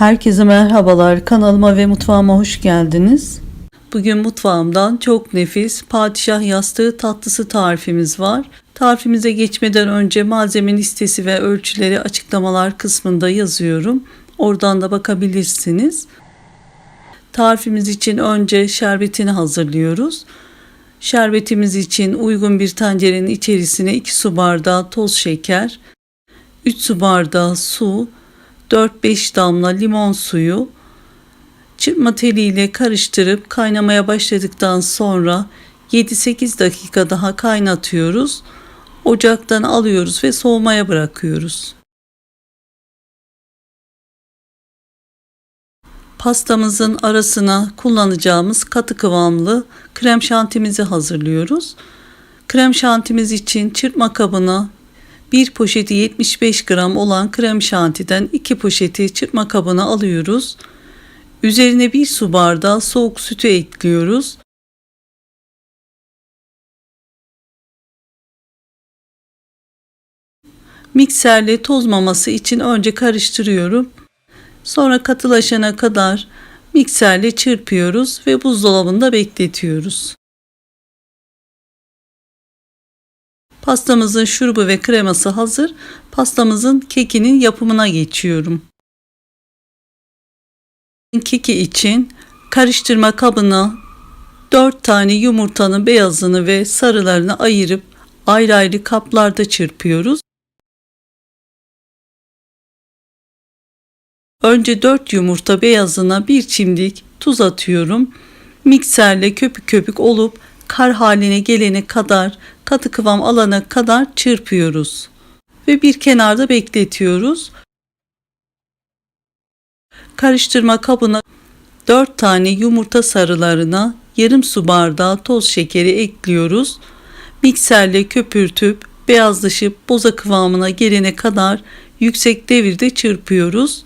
Herkese merhabalar. Kanalıma ve mutfağıma hoş geldiniz. Bugün mutfağımdan çok nefis padişah yastığı tatlısı tarifimiz var. Tarifimize geçmeden önce malzeme listesi ve ölçüleri açıklamalar kısmında yazıyorum. Oradan da bakabilirsiniz. Tarifimiz için önce şerbetini hazırlıyoruz. Şerbetimiz için uygun bir tencerenin içerisine 2 su bardağı toz şeker, 3 su bardağı su, 4-5 damla limon suyu çırpma teliyle karıştırıp kaynamaya başladıktan sonra 7-8 dakika daha kaynatıyoruz. Ocaktan alıyoruz ve soğumaya bırakıyoruz. Pastamızın arasına kullanacağımız katı kıvamlı krem şantimizi hazırlıyoruz. Krem şantimiz için çırpma kabına bir poşeti 75 gram olan krem şantiden iki poşeti çırpma kabına alıyoruz. Üzerine bir su bardağı soğuk sütü ekliyoruz. Mikserle tozmaması için önce karıştırıyorum. Sonra katılaşana kadar mikserle çırpıyoruz ve buzdolabında bekletiyoruz. Pastamızın şurubu ve kreması hazır. Pastamızın kekinin yapımına geçiyorum. Keki için karıştırma kabına 4 tane yumurtanın beyazını ve sarılarını ayırıp ayrı ayrı kaplarda çırpıyoruz. Önce 4 yumurta beyazına bir çimdik tuz atıyorum. Mikserle köpük köpük olup kar haline gelene kadar katı kıvam alana kadar çırpıyoruz ve bir kenarda bekletiyoruz. Karıştırma kabına 4 tane yumurta sarılarına yarım su bardağı toz şekeri ekliyoruz. Mikserle köpürtüp beyazlaşıp boza kıvamına gelene kadar yüksek devirde çırpıyoruz.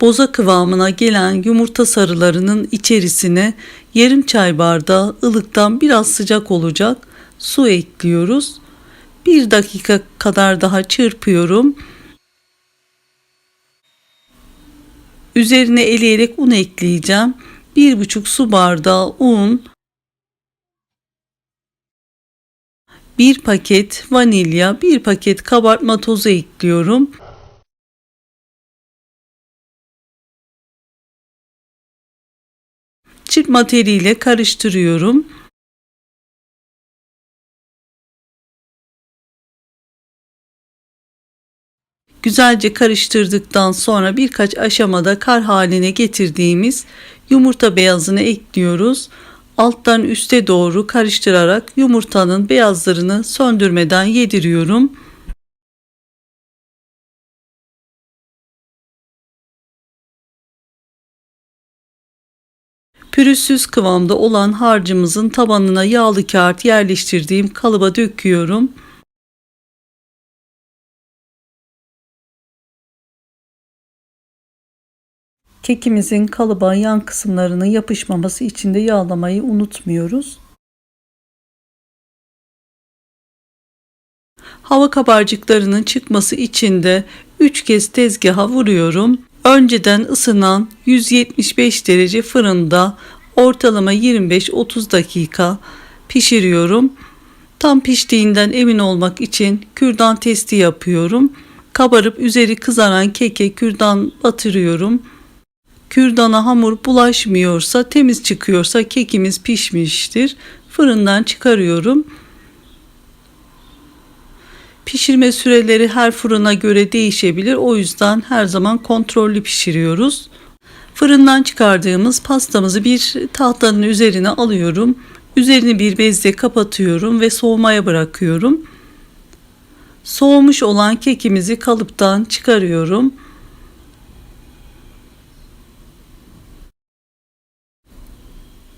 Boza kıvamına gelen yumurta sarılarının içerisine yarım çay bardağı ılıktan biraz sıcak olacak su ekliyoruz. Bir dakika kadar daha çırpıyorum. Üzerine eleyerek un ekleyeceğim. Bir buçuk su bardağı un, bir paket vanilya, bir paket kabartma tozu ekliyorum. Çırpma teliyle karıştırıyorum. Güzelce karıştırdıktan sonra birkaç aşamada kar haline getirdiğimiz yumurta beyazını ekliyoruz. Alttan üste doğru karıştırarak yumurtanın beyazlarını söndürmeden yediriyorum. Pürüzsüz kıvamda olan harcımızın tabanına yağlı kağıt yerleştirdiğim kalıba döküyorum. Kekimizin kalıba yan kısımlarının yapışmaması için de yağlamayı unutmuyoruz. Hava kabarcıklarının çıkması için de 3 kez tezgaha vuruyorum. Önceden ısınan 175 derece fırında ortalama 25-30 dakika pişiriyorum. Tam piştiğinden emin olmak için kürdan testi yapıyorum. Kabarıp üzeri kızaran keke kürdan batırıyorum. Kürdana hamur bulaşmıyorsa, temiz çıkıyorsa kekimiz pişmiştir. Fırından çıkarıyorum. Pişirme süreleri her fırına göre değişebilir. O yüzden her zaman kontrollü pişiriyoruz. Fırından çıkardığımız pastamızı bir tahtanın üzerine alıyorum. Üzerini bir bezle kapatıyorum ve soğumaya bırakıyorum. Soğumuş olan kekimizi kalıptan çıkarıyorum.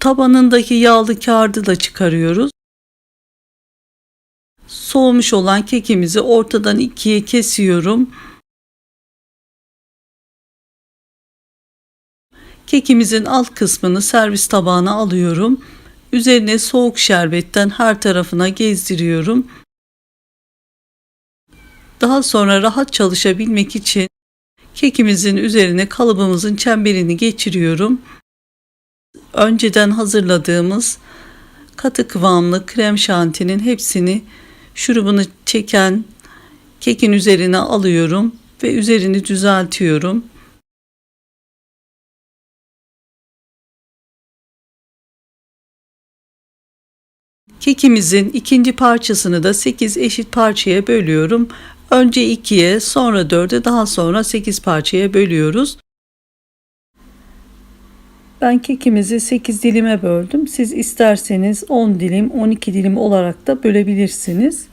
Tabanındaki yağlı kağıdı da çıkarıyoruz. Soğumuş olan kekimizi ortadan ikiye kesiyorum. Kekimizin alt kısmını servis tabağına alıyorum. Üzerine soğuk şerbetten her tarafına gezdiriyorum. Daha sonra rahat çalışabilmek için kekimizin üzerine kalıbımızın çemberini geçiriyorum. Önceden hazırladığımız katı kıvamlı krem şantinin hepsini şurubunu çeken kekin üzerine alıyorum ve üzerini düzeltiyorum. Kekimizin ikinci parçasını da 8 eşit parçaya bölüyorum. Önce 2'ye, sonra 4'e, daha sonra 8 parçaya bölüyoruz. Ben kekimizi 8 dilime böldüm. Siz isterseniz 10 dilim, 12 dilim olarak da bölebilirsiniz.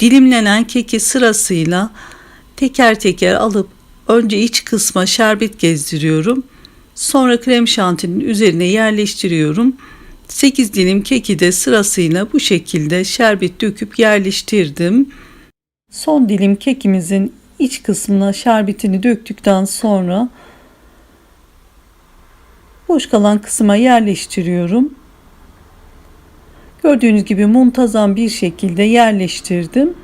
Dilimlenen keki sırasıyla teker teker alıp önce iç kısma şerbet gezdiriyorum. Sonra krem şantinin üzerine yerleştiriyorum. 8 dilim keki de sırasıyla bu şekilde şerbet döküp yerleştirdim. Son dilim kekimizin iç kısmına şerbetini döktükten sonra boş kalan kısma yerleştiriyorum. Gördüğünüz gibi muntazam bir şekilde yerleştirdim.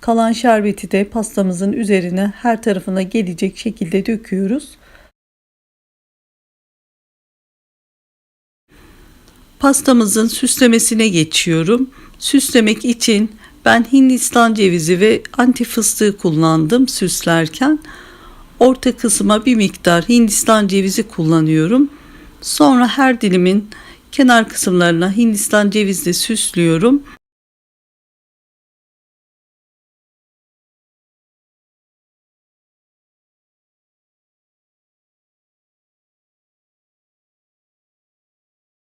Kalan şerbeti de pastamızın üzerine her tarafına gelecek şekilde döküyoruz. Pastamızın süslemesine geçiyorum. Süslemek için ben Hindistan cevizi ve anti fıstığı kullandım süslerken. Orta kısma bir miktar Hindistan cevizi kullanıyorum. Sonra her dilimin kenar kısımlarına Hindistan cevizle süslüyorum.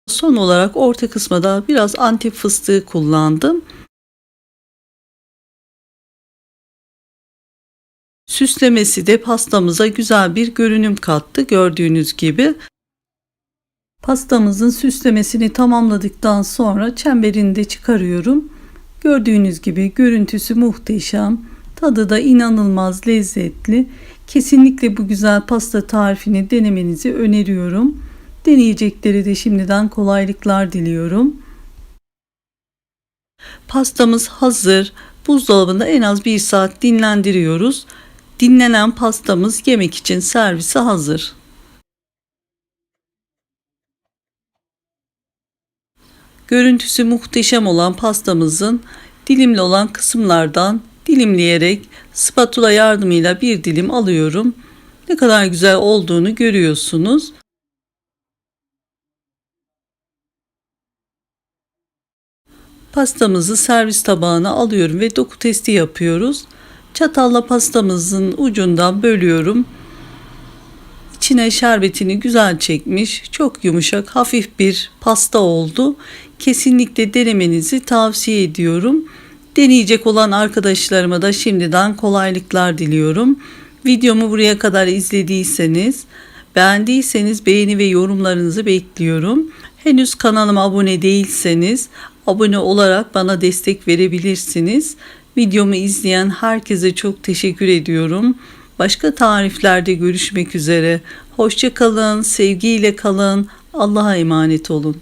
Son olarak orta kısma da biraz antep fıstığı kullandım. Süslemesi de pastamıza güzel bir görünüm kattı gördüğünüz gibi. Pastamızın süslemesini tamamladıktan sonra çemberini de çıkarıyorum. Gördüğünüz gibi görüntüsü muhteşem, tadı da inanılmaz lezzetli. Kesinlikle bu güzel pasta tarifini denemenizi öneriyorum. Deneyecekleri de şimdiden kolaylıklar diliyorum. Pastamız hazır. Buzdolabında en az bir saat dinlendiriyoruz. Dinlenen pastamız yemek için servise hazır. Görüntüsü muhteşem olan pastamızın dilimli olan kısımlardan dilimleyerek spatula yardımıyla bir dilim alıyorum. Ne kadar güzel olduğunu görüyorsunuz. Pastamızı servis tabağına alıyorum ve doku testi yapıyoruz. Çatalla pastamızın ucundan bölüyorum. İçine şerbetini güzel çekmiş, çok yumuşak, hafif bir pasta oldu. Kesinlikle denemenizi tavsiye ediyorum. Deneyecek olan arkadaşlarıma da şimdiden kolaylıklar diliyorum. Videomu buraya kadar izlediyseniz, beğendiyseniz beğeni ve yorumlarınızı bekliyorum. Henüz kanalıma abone değilseniz abone olarak bana destek verebilirsiniz. Videomu izleyen herkese çok teşekkür ediyorum. Başka tariflerde görüşmek üzere. Hoşça kalın, sevgiyle kalın. Allah'a emanet olun.